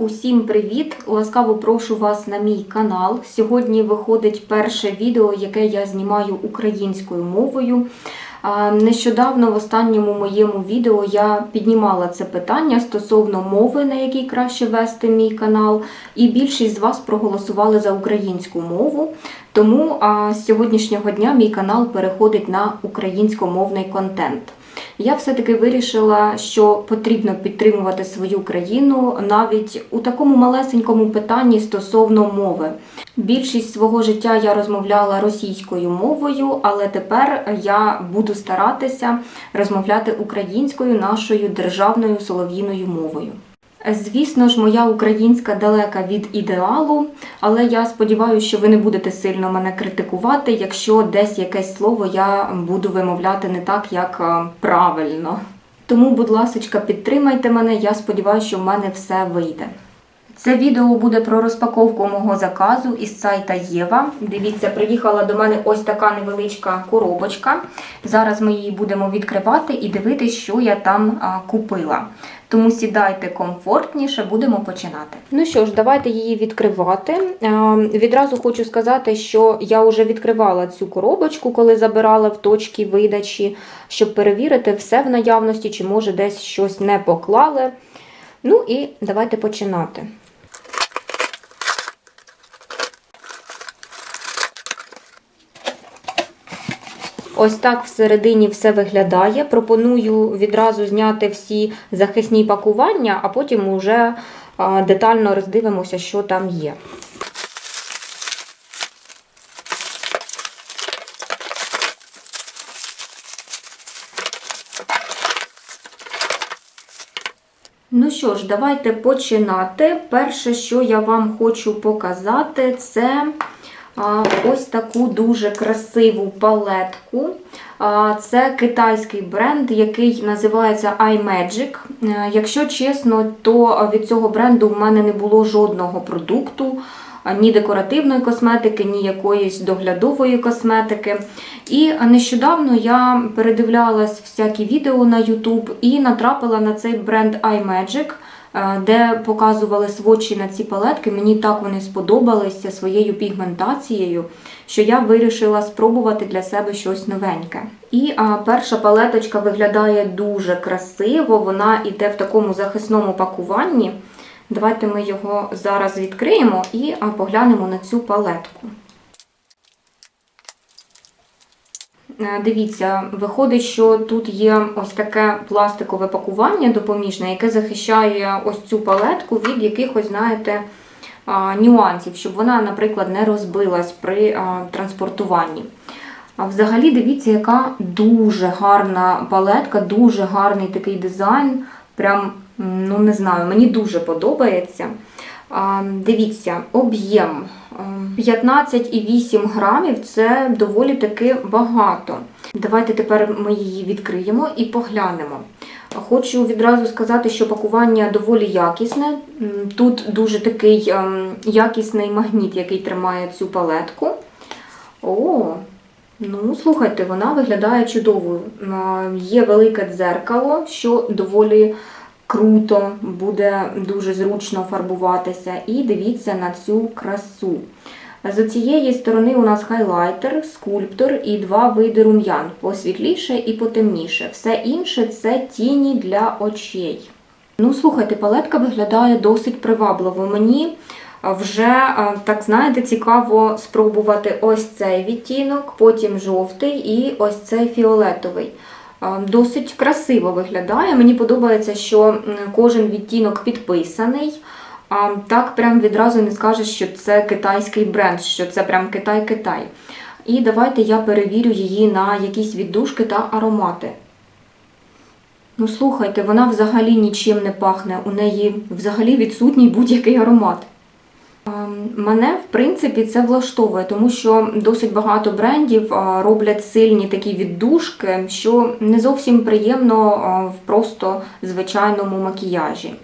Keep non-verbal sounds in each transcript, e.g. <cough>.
Усім привіт! Ласкаво прошу вас на мій канал. Сьогодні виходить перше відео, яке я знімаю українською мовою. Нещодавно в останньому моєму відео я піднімала це питання стосовно мови, на якій краще вести мій канал, і більшість з вас проголосували за українську мову. Тому з сьогоднішнього дня мій канал переходить на українськомовний контент. Я все-таки вирішила, що потрібно підтримувати свою країну навіть у такому малесенькому питанні стосовно мови. Більшість свого життя я розмовляла російською мовою, але тепер я буду старатися розмовляти українською нашою державною солов'їною мовою. Звісно ж, моя українська далека від ідеалу, але я сподіваюся, що ви не будете сильно мене критикувати, якщо десь якесь слово я буду вимовляти не так, як е, правильно. Тому, будь ласка, підтримайте мене, я сподіваюся, що в мене все вийде. Це відео буде про розпаковку мого заказу із сайта Єва. Дивіться, приїхала до мене ось така невеличка коробочка. Зараз ми її будемо відкривати і дивитися, що я там купила. Тому сідайте комфортніше, будемо починати. Ну що ж, давайте її відкривати. Відразу хочу сказати, що я вже відкривала цю коробочку, коли забирала в точки видачі, щоб перевірити все в наявності, чи може десь щось не поклали. Ну і давайте починати. Ось так всередині все виглядає. Пропоную відразу зняти всі захисні пакування, а потім уже детально роздивимося, що там є. Ну що ж, давайте починати. Перше, що я вам хочу показати, це ось таку дуже красиву палетку. Це китайський бренд, який називається iMagic. Е, Якщо чесно, то від цього бренду в мене не було жодного продукту. Ні декоративної косметики, ні якоїсь доглядової косметики. І нещодавно я передивлялась всякі відео на YouTube і натрапила на цей бренд iMagic, де показували свочі на ці палетки. Мені так вони сподобалися своєю пігментацією, що я вирішила спробувати для себе щось новеньке. І а, перша палеточка виглядає дуже красиво, вона йде в такому захисному пакуванні. Давайте ми його зараз відкриємо і поглянемо на цю палетку. Дивіться, виходить, що тут є ось таке пластикове пакування допоміжне, яке захищає ось цю палетку від якихось, знаєте, нюансів, щоб вона, наприклад, не розбилась при транспортуванні. А взагалі, дивіться, яка дуже гарна палетка, дуже гарний такий дизайн. Прям ну не знаю, мені дуже подобається. Дивіться, об'єм 15,8 грамів це доволі таки багато. Давайте тепер ми її відкриємо і поглянемо. Хочу відразу сказати, що пакування доволі якісне. Тут дуже такий якісний магніт, який тримає цю палетку. О, ну, слухайте, вона виглядає чудовою. Є велике дзеркало, що доволі круто, буде дуже зручно фарбуватися. І дивіться на цю красу. З цієї сторони у нас хайлайтер, скульптор і два види рум'ян посвітліше і потемніше. Все інше це тіні для очей. Ну, слухайте, палетка виглядає досить привабливо. Мені вже, так знаєте, цікаво спробувати ось цей відтінок, потім жовтий і ось цей фіолетовий. Досить красиво виглядає. Мені подобається, що кожен відтінок підписаний. Так прям відразу не скажеш, що це китайський бренд, що це прям Китай-Китай. І давайте я перевірю її на якісь віддушки та аромати. Ну, слухайте, вона взагалі нічим не пахне, у неї взагалі відсутній будь-який аромат. Мене, в принципі, це влаштовує, тому що досить багато брендів роблять сильні такі віддушки, що не зовсім приємно в просто звичайному макіяжі.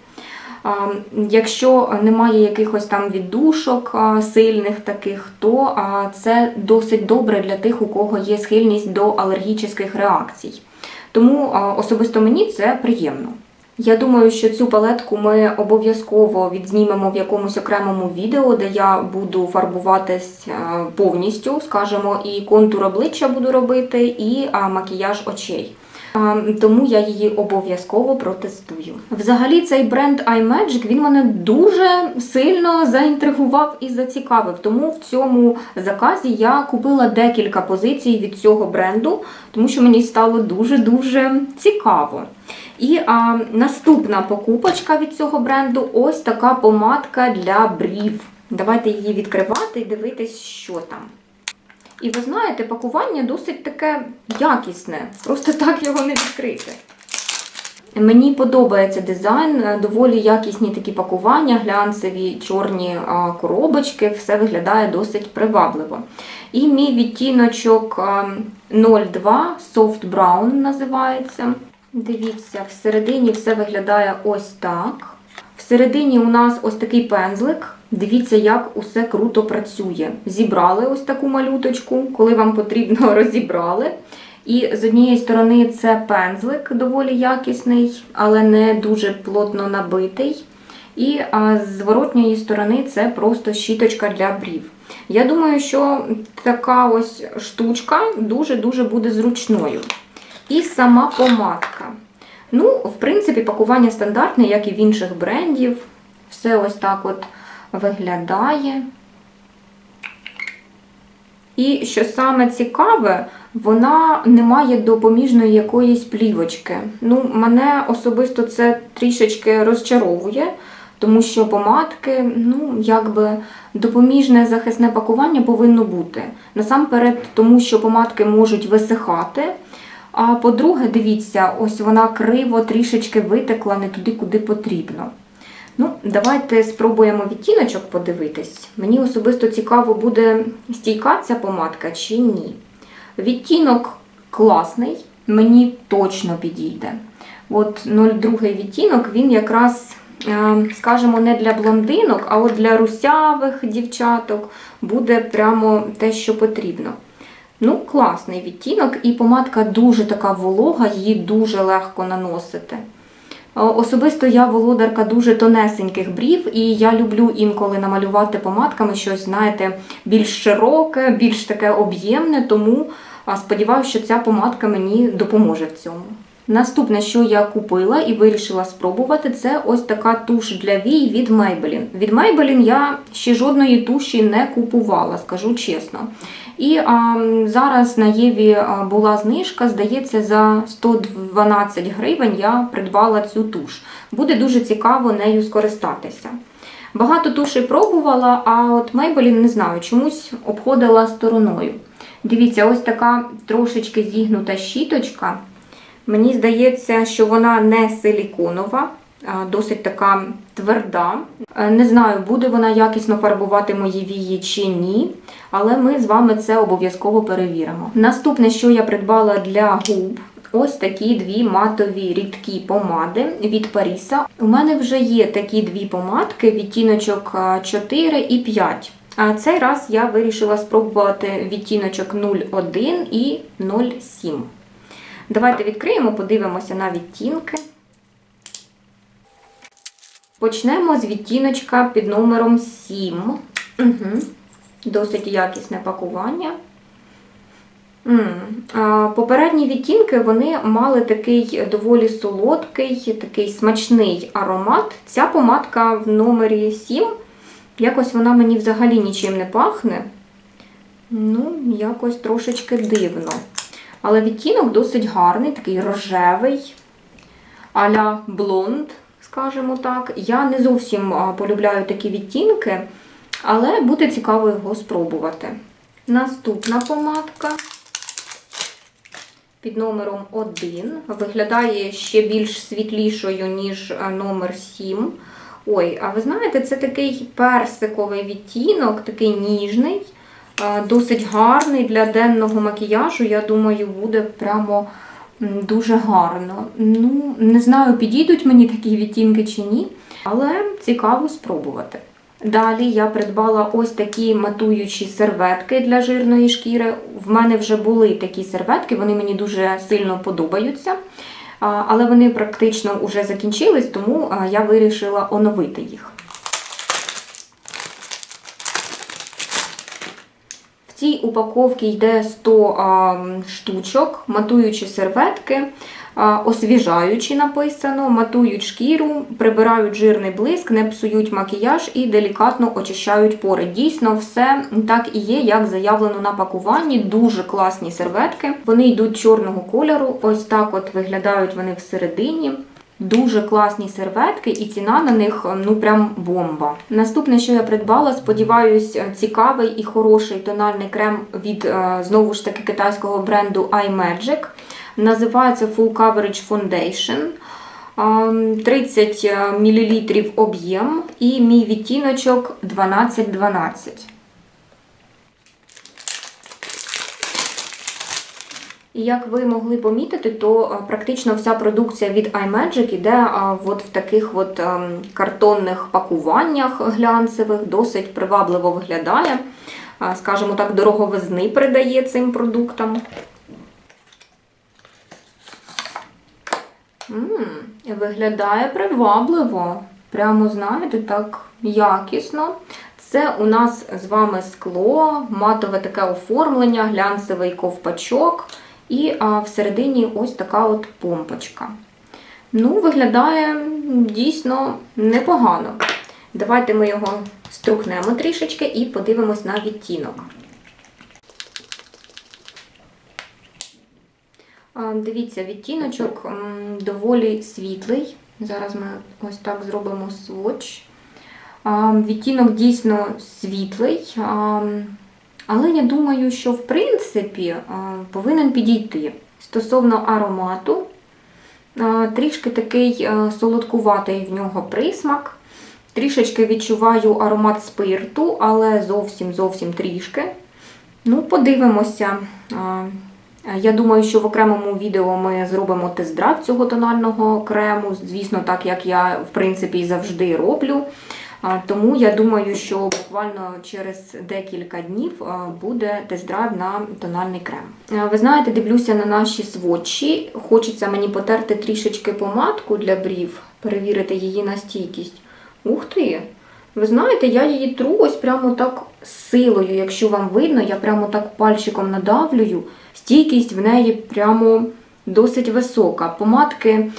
Якщо немає якихось там віддушок сильних таких, то це досить добре для тих, у кого є схильність до алергічних реакцій. Тому особисто мені це приємно. Я думаю, що цю палетку ми обов'язково відзнімемо в якомусь окремому відео, де я буду фарбуватись е, повністю, скажімо, і контур обличчя буду робити, і макіяж очей. Тому я її обов'язково протестую. Взагалі, цей бренд iMagic він мене дуже сильно заінтригував і зацікавив. Тому в цьому заказі я купила декілька позицій від цього бренду, тому що мені стало дуже-дуже цікаво. І а, наступна покупочка від цього бренду ось така помадка для брів. Давайте її відкривати і дивитись, що там. І ви знаєте, пакування досить таке якісне, просто так його не відкрити. Мені подобається дизайн, е, доволі якісні такі пакування, глянцеві чорні коробочки, все виглядає досить привабливо. І мій відтіночок 02 Soft Brown називається. Дивіться, всередині все виглядає ось так. Всередині у нас ось такий пензлик. Дивіться, як усе круто працює. Зібрали ось таку малюточку, коли вам потрібно, <laughs> розібрали. І з однієї сторони це пензлик доволі якісний, але не дуже плотно набитий. І з зворотньої сторони це просто щіточка для брів. Я думаю, що така ось штучка дуже-дуже буде зручною. І сама помадка. Ну, в принципі, пакування стандартне, як і в інших брендів. Все ось так от виглядає. І що саме цікаве, вона не має допоміжної якоїсь плівочки. Ну, мене особисто це трішечки розчаровує, тому що помадки, ну, якби допоміжне захисне пакування повинно бути. Насамперед, тому що помадки можуть висихати. А по-друге, дивіться, ось вона криво трішечки витекла не туди, куди потрібно. Ну, давайте спробуємо відтіночок подивитись. Мені особисто цікаво, буде стійка ця помадка чи ні. Відтінок класний, мені точно підійде. От 02 відтінок, він якраз, е, скажімо, не для блондинок, а от для русявих дівчаток буде прямо те, що потрібно. Ну, класний відтінок, і помадка дуже така волога, її дуже легко наносити. Е, Особисто я володарка дуже тонесеньких брів, і я люблю інколи намалювати помадками щось, знаєте, більш широке, більш таке об'ємне, тому сподіваюся, що ця помадка мені допоможе в цьому. Наступне, що я купила і вирішила спробувати, це ось така туш для вій від Maybelline. Від Maybelline я ще жодної туші не купувала, скажу чесно. І а, зараз на Єві була знижка, здається, за 112 гривень я придбала цю туш. Буде дуже цікаво нею скористатися. Багато тушей пробувала, а от Maybelline, не знаю, чомусь обходила стороною. Дивіться, ось така трошечки зігнута щіточка. Мені здається, що вона не силіконова, досить така тверда. Е, Не знаю, буде вона якісно фарбувати мої вії чи ні, але ми з вами це обов'язково перевіримо. Наступне, що я придбала для губ, ось такі дві матові рідкі помади від Паріса. У мене вже є такі дві помадки, відтіночок 4 і 5. А цей раз я вирішила спробувати відтіночок 01 і 07. Давайте відкриємо, подивимося на відтінки. Почнемо з відтіночка під номером 7. Угу. Досить якісне пакування. Попередні відтінки вони мали такий доволі солодкий, такий смачний аромат. Ця помадка в номері 7. Якось вона мені взагалі нічим не пахне. Ну, якось трошечки дивно. Але відтінок досить гарний, такий рожевий, а-ля блонд, скажімо так. Я не зовсім полюбляю такі відтінки, але буде цікаво його спробувати. Наступна помадка під номером 1 виглядає ще більш світлішою, ніж номер 7. Ой, а ви знаєте, це такий персиковий відтінок, такий ніжний. Е, Досить гарний для денного макіяжу, я думаю, буде прямо дуже гарно. Ну, не знаю, підійдуть мені такі відтінки чи ні, але цікаво спробувати. Далі я придбала ось такі матуючі серветки для жирної шкіри. В мене вже були такі серветки, вони мені дуже сильно подобаються. Але вони практично вже закінчились, тому я вирішила оновити їх. Цій упаковці йде 100 а, штучок, матуючі серветки, освіжаючі написано, матують шкіру, прибирають жирний блиск, не псують макіяж і делікатно очищають пори. Дійсно, все так і є, як заявлено на пакуванні. Дуже класні серветки. Вони йдуть чорного кольору. Ось так от виглядають вони всередині. Дуже класні серветки, і ціна на них ну прям бомба. Наступне, що я придбала, сподіваюсь, цікавий і хороший тональний крем від е, знову ж таки китайського бренду iMagic. Називається Full Coverage Foundation. Ем, 30 мл об'єм і мій відтіночок 12-12. І як ви могли помітити, то е, практично вся продукція від iMagic іде от в таких от ем, картонних пакуваннях глянцевих, досить привабливо виглядає. Скажімо так, дороговизни придає цим продуктам. м виглядає привабливо. Прямо, знаєте, так якісно. Це у нас з вами скло, матове таке оформлення, глянцевий ковпачок. І всередині ось така от помпочка. Ну, виглядає дійсно непогано. Давайте ми його струхнемо трішечки і подивимось на відтінок. Дивіться, відтіночок доволі світлий. Зараз ми ось так зробимо сводч. Відтінок дійсно світлий. Але я думаю, що в принципі повинен підійти. Стосовно аромату, трішки такий солодкуватий в нього присмак. Трішечки відчуваю аромат спирту, але зовсім зовсім трішки. Ну, подивимося. Я думаю, що в окремому відео ми зробимо тест-драйв цього тонального крему. Звісно, так як я, в принципі, завжди роблю. Тому я думаю, що буквально через декілька днів буде тест-драйв на тональний крем. Ви знаєте, дивлюся на наші сводчі. Хочеться мені потерти трішечки помадку для брів, перевірити її на стійкість. Ух ти! Ви знаєте, я її тру ось прямо так силою. Якщо вам видно, я прямо так пальчиком надавлюю. Стійкість в неї прямо досить висока. Помадки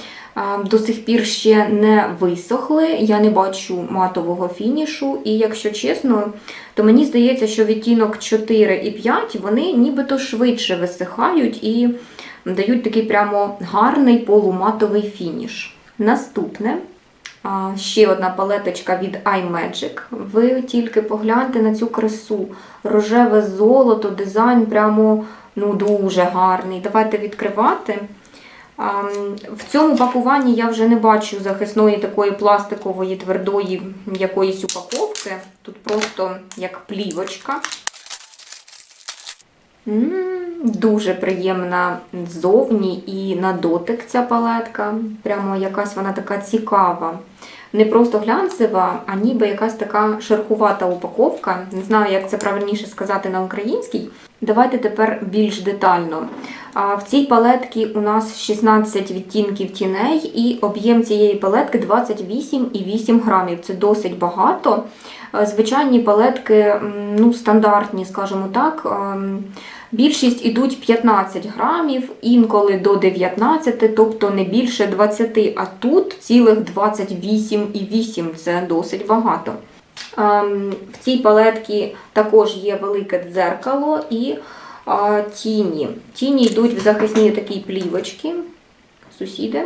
до сих пір ще не висохли, я не бачу матового фінішу. І якщо чесно, то мені здається, що відтінок 4 і 5 вони нібито швидше висихають і дають такий прямо гарний полуматовий фініш. Наступне. Ще одна палеточка від iMagic. Ви тільки погляньте на цю красу. Рожеве золото, дизайн прямо ну, дуже гарний. Давайте відкривати. В цьому пакуванні я вже не бачу захисної такої пластикової твердої якоїсь упаковки. Тут просто як плівочка. Дуже приємна ззовні і на дотик ця палетка. Прямо якась вона така цікава. Не просто глянцева, а ніби якась така шерхувата упаковка. Не знаю, як це правильніше сказати на українській. Давайте тепер більш детально. В цій палетці у нас 16 відтінків тіней, і об'єм цієї палетки 28,8 грамів. Це досить багато. Звичайні палетки ну, стандартні, скажімо так. Більшість ідуть 15 грамів, інколи до 19, тобто не більше 20, а тут цілих 28,8 це досить багато. В цій палетці також є велике дзеркало і тіні. Тіні йдуть в захисні такі плівочки. Сусіди,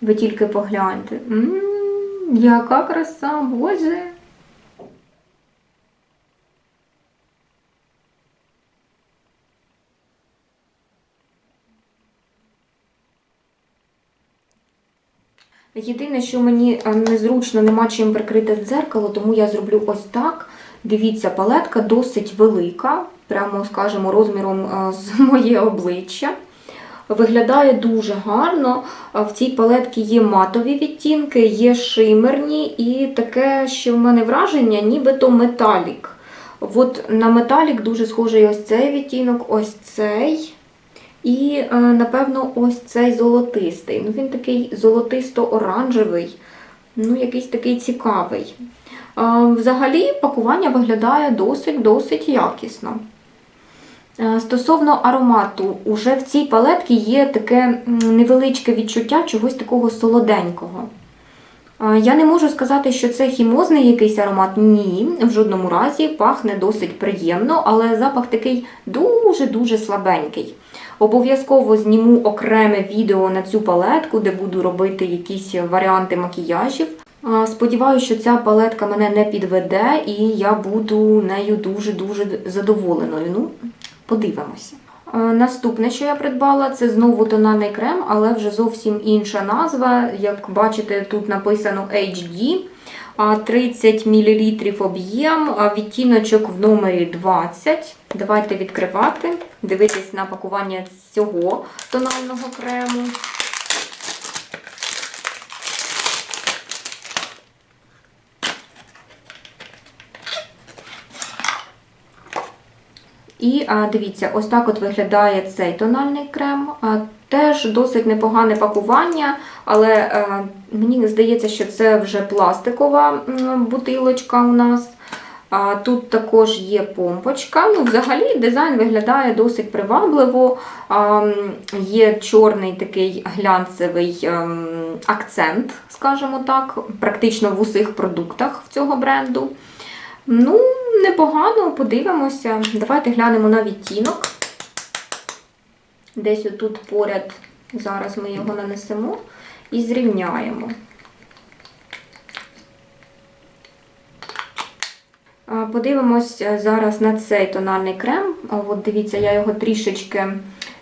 ви тільки погляньте. -м -м, яка краса, Боже! Єдине, що мені е, незручно, нема чим прикрити дзеркало, тому я зроблю ось так. Дивіться, палетка досить велика, прямо, скажімо, розміром е, з <laughs> моє обличчя. Виглядає дуже гарно. В цій палетці є матові відтінки, є шимерні і таке, що в мене враження, нібито металік. От На металік дуже схожий ось цей відтінок, ось цей. І, е, напевно, ось цей золотистий. Ну, він такий золотисто-оранжевий, ну, якийсь такий цікавий. Е, Взагалі, пакування виглядає досить-досить якісно. Е, Стосовно аромату, уже в цій палетці є таке невеличке відчуття чогось такого солоденького. Я не можу сказати, що це хімозний якийсь аромат. Ні, в жодному разі пахне досить приємно, але запах такий дуже-дуже слабенький. Обов'язково зніму окреме відео на цю палетку, де буду робити якісь варіанти макіяжів. Сподіваюся, що ця палетка мене не підведе, і я буду нею дуже-дуже задоволеною. Ну, подивимося. Наступне, що я придбала, це знову тональний крем, але вже зовсім інша назва. Як бачите, тут написано HD. А 30 мл об'єм, відтіночок в номері 20. Давайте відкривати, дивитись на пакування цього тонального крему. І дивіться, ось так от виглядає цей тональний крем. Теж досить непогане пакування, але е, мені здається, що це вже пластикова бутилочка у нас. А, тут також є помпочка. Ну, взагалі дизайн виглядає досить привабливо. А, є чорний такий глянцевий ем, акцент, скажімо так, практично в усіх продуктах цього бренду. Ну, непогано, подивимося. Давайте глянемо на відтінок. Десь отут поряд, зараз ми його нанесемо і зрівняємо. Подивимось е, зараз на цей тональний крем. От дивіться, я його трішечки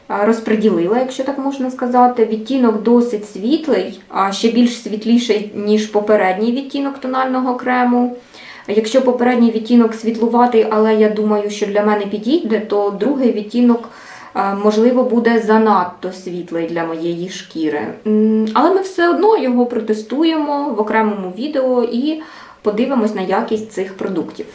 а, розподілила, якщо так можна сказати. Відтінок досить світлий, а ще більш світліший, ніж попередній відтінок тонального крему. Якщо попередній відтінок світлуватий, але я думаю, що для мене підійде, то другий відтінок, е, можливо, буде занадто світлий для моєї шкіри. Але ми все одно його протестуємо в окремому відео і подивимось на якість цих продуктів.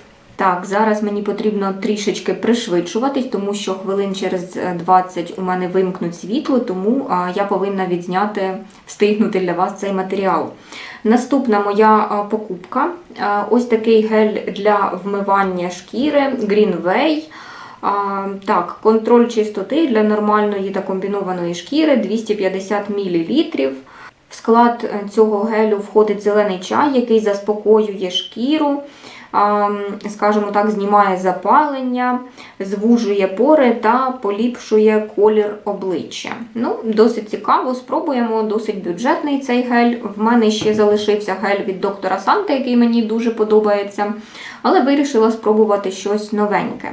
Так, зараз мені потрібно трішечки пришвидшуватись, тому що хвилин через е, 20 у мене вимкнуть світло, тому я повинна відзняти, встигнути для вас цей матеріал. Наступна моя покупка ось такий гель для вмивання шкіри Greenway. Так, контроль чистоти для нормальної та комбінованої шкіри 250 мл. В склад е, цього гелю входить зелений чай, який заспокоює шкіру, скажімо так, знімає запалення, звужує пори та поліпшує колір обличчя. Ну, досить цікаво, спробуємо, досить бюджетний цей гель. В мене ще залишився гель від доктора Санта, який мені дуже подобається, але вирішила спробувати щось новеньке.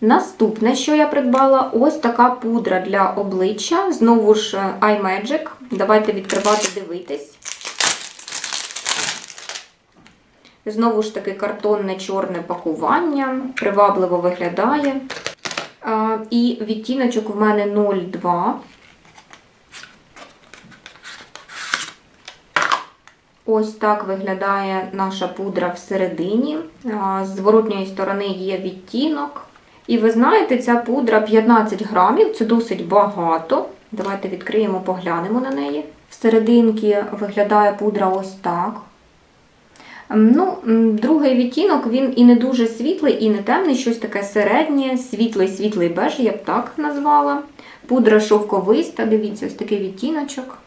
Наступне, що я придбала, ось така пудра для обличчя. Знову ж е, iMagic. Давайте відкривати, дивитись. Знову ж таки картонне чорне пакування, привабливо виглядає. І відтіночок в мене 0,2. Ось так виглядає наша пудра всередині. З зворотньої сторони є відтінок. І ви знаєте, ця пудра 15 грамів, це досить багато. Давайте відкриємо, поглянемо на неї. Всерединки виглядає пудра ось так. М, Ну, Другий відтінок він і не дуже світлий, і не темний, щось таке середнє, світлий, світлий беж, я б так назвала. Пудра шовковиста, дивіться, ось такий відтіночок.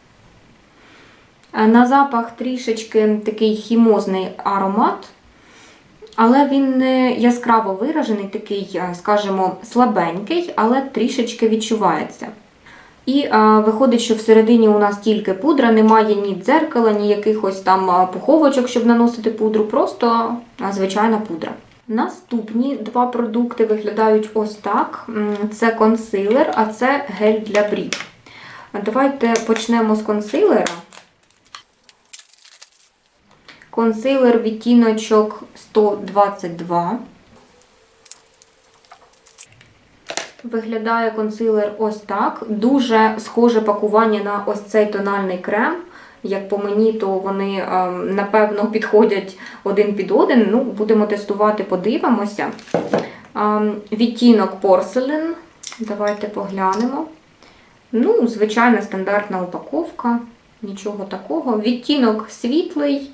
Е, На запах трішечки такий хімозний аромат, але він не яскраво виражений, такий, е, скажімо, слабенький, але трішечки відчувається. І е, виходить, що всередині у нас тільки пудра, немає ні дзеркала, ні якихось там пуховочок, щоб наносити пудру, просто звичайна пудра. Наступні два продукти виглядають ось так: це консилер, а це гель для брів. Давайте почнемо з консилера. Консилер відтіночок 122. Виглядає консилер ось так. Дуже схоже пакування на ось цей тональний крем. Як по мені, то вони ем, напевно підходять один під один. Ну, будемо тестувати, подивимося. Ем, Відтінок порселен. Давайте поглянемо. Ну, звичайна стандартна упаковка, нічого такого. Відтінок світлий,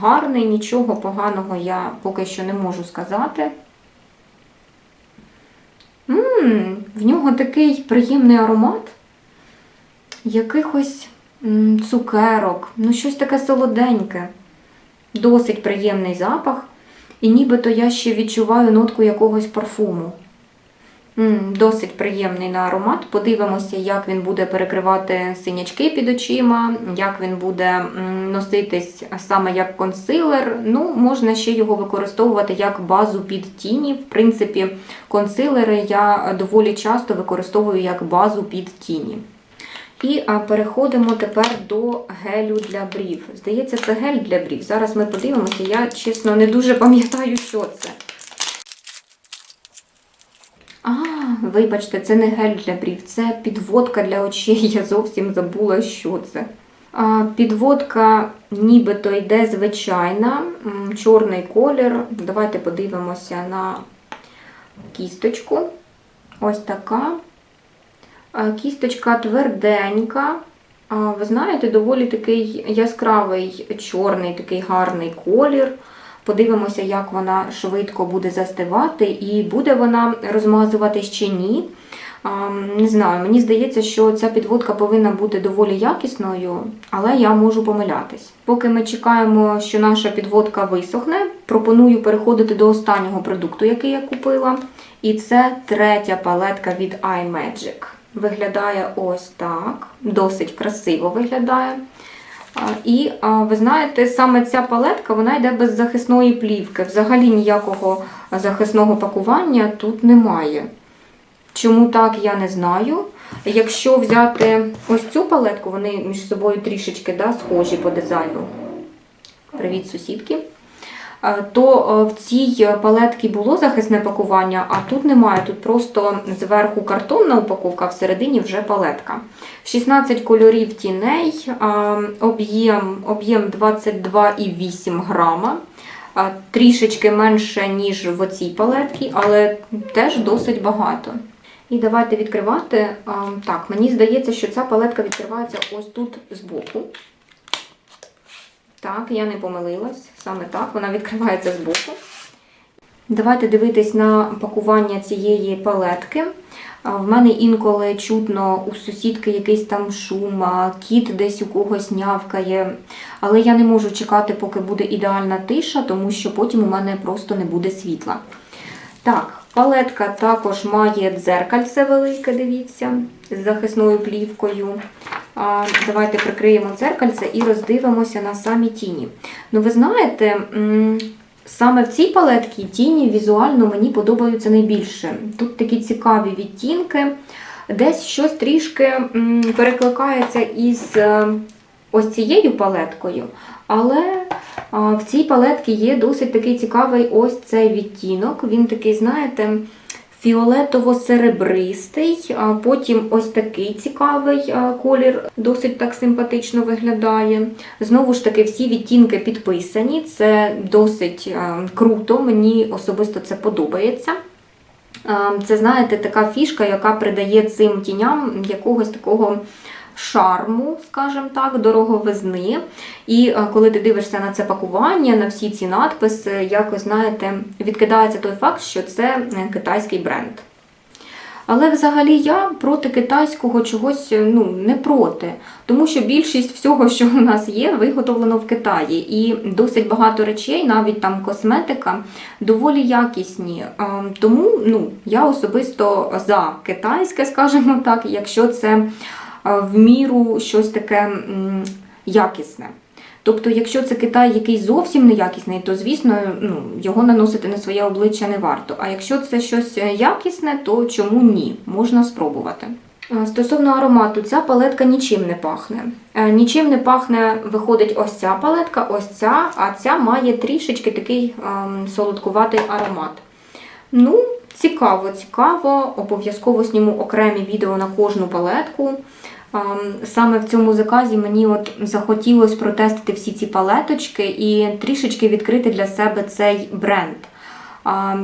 гарний, нічого поганого я поки що не можу сказати. М, в нього такий приємний аромат якихось цукерок, ну щось таке солоденьке. Досить приємний запах. І нібито я ще відчуваю нотку якогось парфуму. Досить приємний на аромат. Подивимося, як він буде перекривати синячки під очима, як він буде носитись саме як консилер. Ну, можна ще його використовувати як базу під тіні. В принципі, консилери я доволі часто використовую як базу під тіні. І переходимо тепер до гелю для брів. Здається, це гель для брів. Зараз ми подивимося. Я чесно не дуже пам'ятаю, що це. А, вибачте, це не гель для брів, це підводка для очей. Я зовсім забула, що це. А, підводка нібито йде звичайна, чорний колір. Давайте подивимося на кісточку. Ось така. Кісточка тверденька. Ви знаєте, доволі такий яскравий, чорний, такий гарний колір. Подивимося, як вона швидко буде застивати, і буде вона розмазуватись чи ні. Не знаю, мені здається, що ця підводка повинна бути доволі якісною, але я можу помилятись. Поки ми чекаємо, що наша підводка висохне, пропоную переходити до останнього продукту, який я купила. І це третя палетка від iMagic. Виглядає ось так, досить красиво виглядає. І ви знаєте, саме ця палетка вона йде без захисної плівки. Взагалі ніякого захисного пакування тут немає. Чому так, я не знаю. Якщо взяти ось цю палетку, вони між собою трішечки да, схожі по дизайну. Привіт, сусідки. Е, То е, в цій палетці було захисне пакування, а тут немає. Тут просто зверху картонна упаковка, а всередині вже палетка. 16 кольорів тіней, е, об'єм об'єм 22,8 грама. Трішечки менше, ніж в цій палетці, але теж досить багато. І давайте відкривати. Так, мені здається, що ця палетка відкривається ось тут збоку. Так, я не помилилась. Саме так, вона відкривається збоку. Давайте дивитись на пакування цієї палетки. В мене інколи чутно у сусідки якийсь там шум, кіт десь у когось нявкає. Але я не можу чекати, поки буде ідеальна тиша, тому що потім у мене просто не буде світла. Так, палетка також має дзеркальце велике, дивіться, з захисною плівкою. Давайте прикриємо дзеркальце і роздивимося на самі тіні. Ну, ви знаєте, саме в цій палетці тіні візуально мені подобаються найбільше. Тут такі цікаві відтінки, десь щось трішки перекликається із е, ось цією палеткою, але в цій палетці є досить такий цікавий ось цей відтінок. Він такий, знаєте, фіолетово-серебристий, а потім ось такий цікавий колір, досить так симпатично виглядає. Знову ж таки, всі відтінки підписані, це досить круто, мені особисто це подобається. Це, знаєте, така фішка, яка придає цим тіням якогось такого шарму, скажімо так, дороговизни. І е, коли ти дивишся на це пакування, на всі ці надписи, якось, знаєте, відкидається той факт, що це е, китайський бренд. Але взагалі я проти китайського чогось ну, не проти, тому що більшість всього, що у нас є, виготовлено в Китаї. І досить багато речей, навіть там косметика, доволі якісні. Тому ну, я особисто за китайське, скажімо так, якщо це в міру щось таке якісне. Тобто, якщо це Китай якийсь зовсім неякісний, то звісно ну, його наносити на своє обличчя не варто. А якщо це щось якісне, то чому ні? Можна спробувати. Е, Стосовно аромату, ця палетка нічим не пахне. Е, Нічим не пахне, виходить ось ця палетка, ось ця, а ця має трішечки такий ем, солодкуватий аромат. Ну, цікаво, цікаво. Обов'язково зніму окремі відео на кожну палетку. Саме в цьому заказі мені от захотілося протестити всі ці палеточки і трішечки відкрити для себе цей бренд.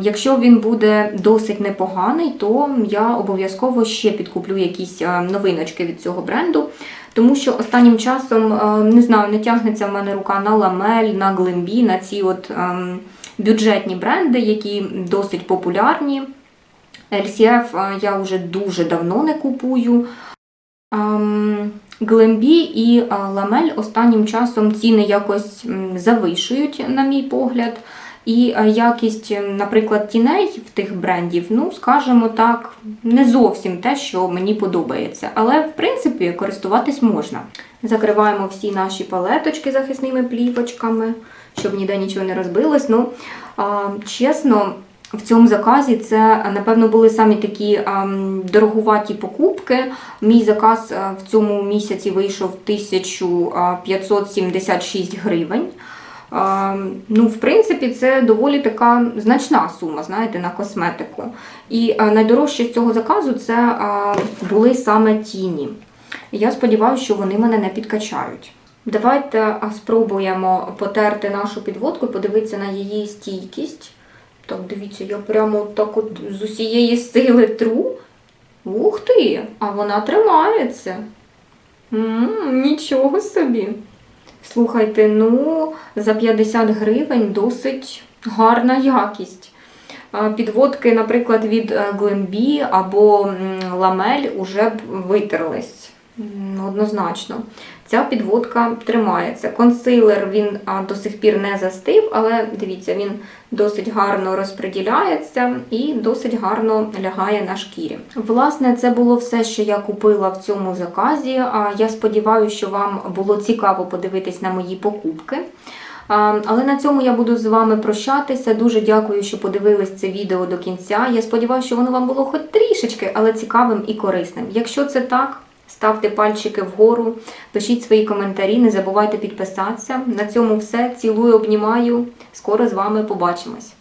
Якщо він буде досить непоганий, то я обов'язково ще підкуплю якісь новиночки від цього бренду. Тому що останнім часом не знаю, не тягнеться в мене рука на ламель, на глембі, на ці от бюджетні бренди, які досить популярні. LCF я вже дуже давно не купую. Ем, Глембі і е, ламель останнім часом ціни якось завишують, на мій погляд. І е, якість, е, наприклад, тіней в тих брендів, ну, скажімо так, не зовсім те, що мені подобається. Але, в принципі, користуватись можна. Закриваємо всі наші палеточки захисними плівочками, щоб ніде нічого не розбилось. Ну, а, чесно, в цьому заказі це, напевно, були самі такі ам, дорогуваті покупки. Мій заказ е, в цьому місяці вийшов 1576 гривень. А, Ну, в принципі, це доволі така значна сума, знаєте, на косметику. І а, найдорожче з цього заказу це а, були саме тіні. Я сподіваюся, що вони мене не підкачають. Давайте спробуємо потерти нашу підводку подивитися на її стійкість. Так, дивіться, я прямо так от з усієї сили тру. Ух ти! А вона тримається. м нічого собі. Слухайте, ну, за 50 гривень досить гарна якість. Підводки, наприклад, від Glenbee або Ламель уже б витерлись. Однозначно. Ця підводка тримається. Консилер він до сих пір не застив, але дивіться, він досить гарно розподіляється і досить гарно лягає на шкірі. Власне, це було все, що я купила в цьому заказі. Я сподіваюся, що вам було цікаво подивитись на мої покупки. Але на цьому я буду з вами прощатися. Дуже дякую, що подивились це відео до кінця. Я сподіваюся, що воно вам було хоч трішечки, але цікавим і корисним. Якщо це так, ставте пальчики вгору, пишіть свої коментарі, не забувайте підписатися. На цьому все. Цілую, обнімаю. Скоро з вами побачимось.